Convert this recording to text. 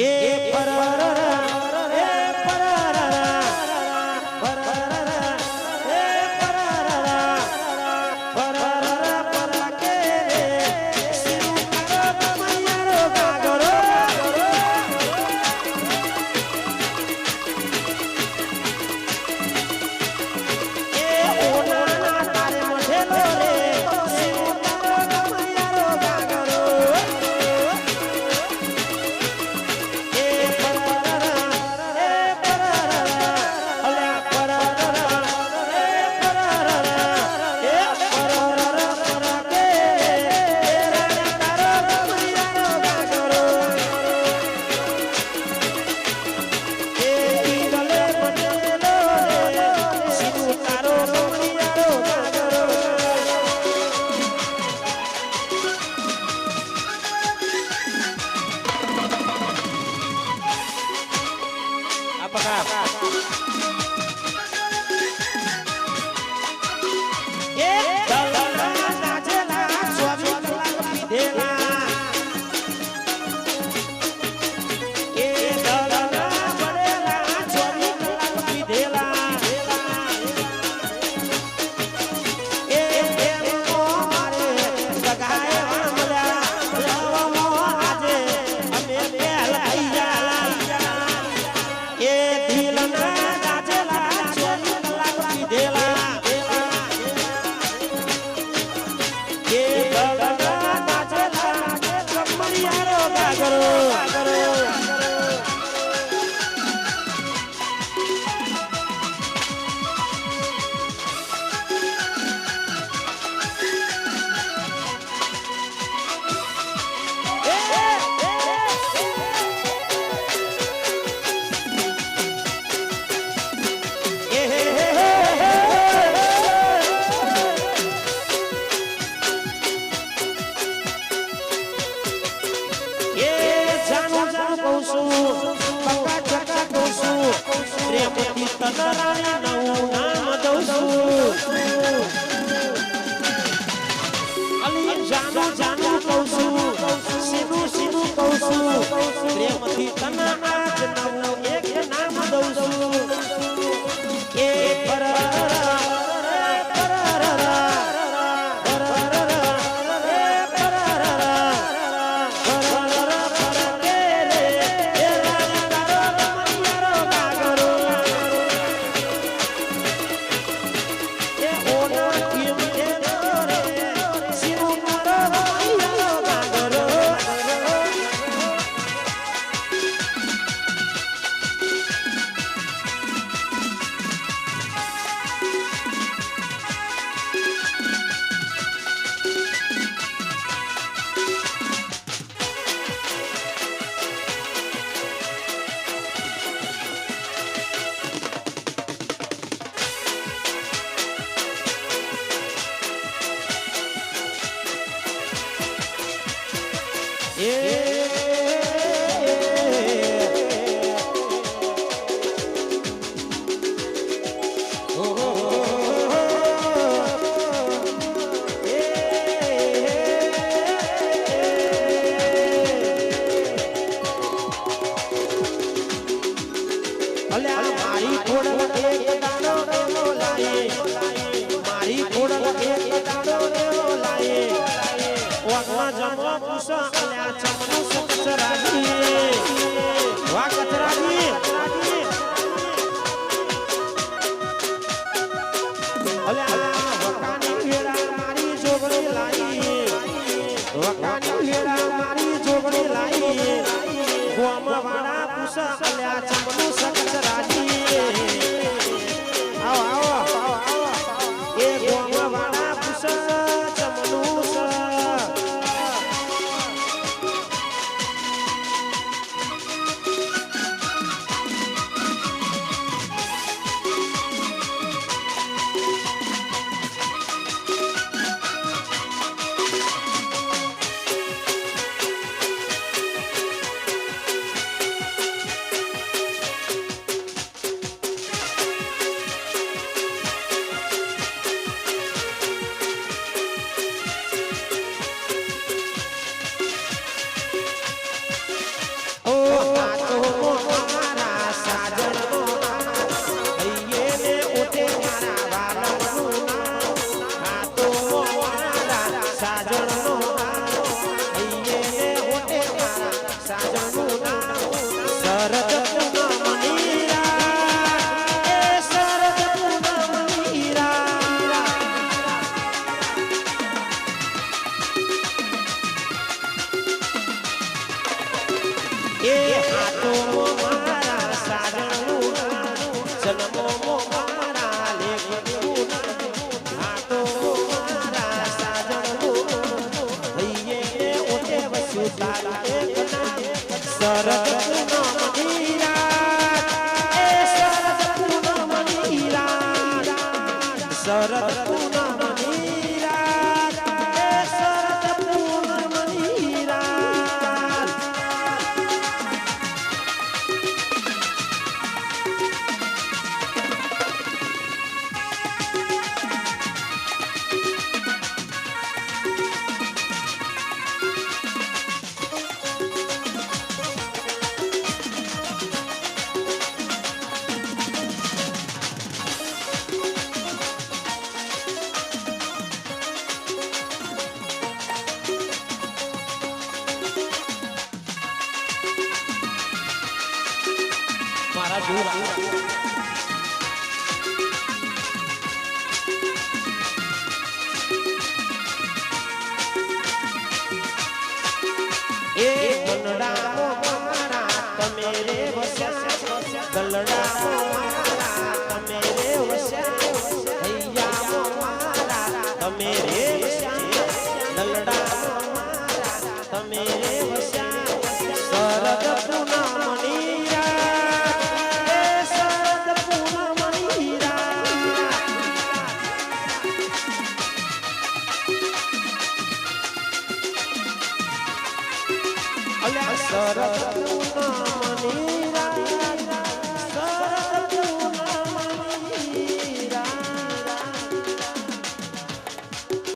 Yeah. તતરાણી નવું નામ દઉં છું Yeah. વાઘના જમો પૂછો. અને આ ચમનું સકચરાજી વાઘ કચરાજી અલે આ વકાની વેળા મારી જોગણી લાઈ વકાની વેળા મારી જોગણી લાઈ ગોમ વાળા પૂછો અને આ મારા જોરા على سرت نوناني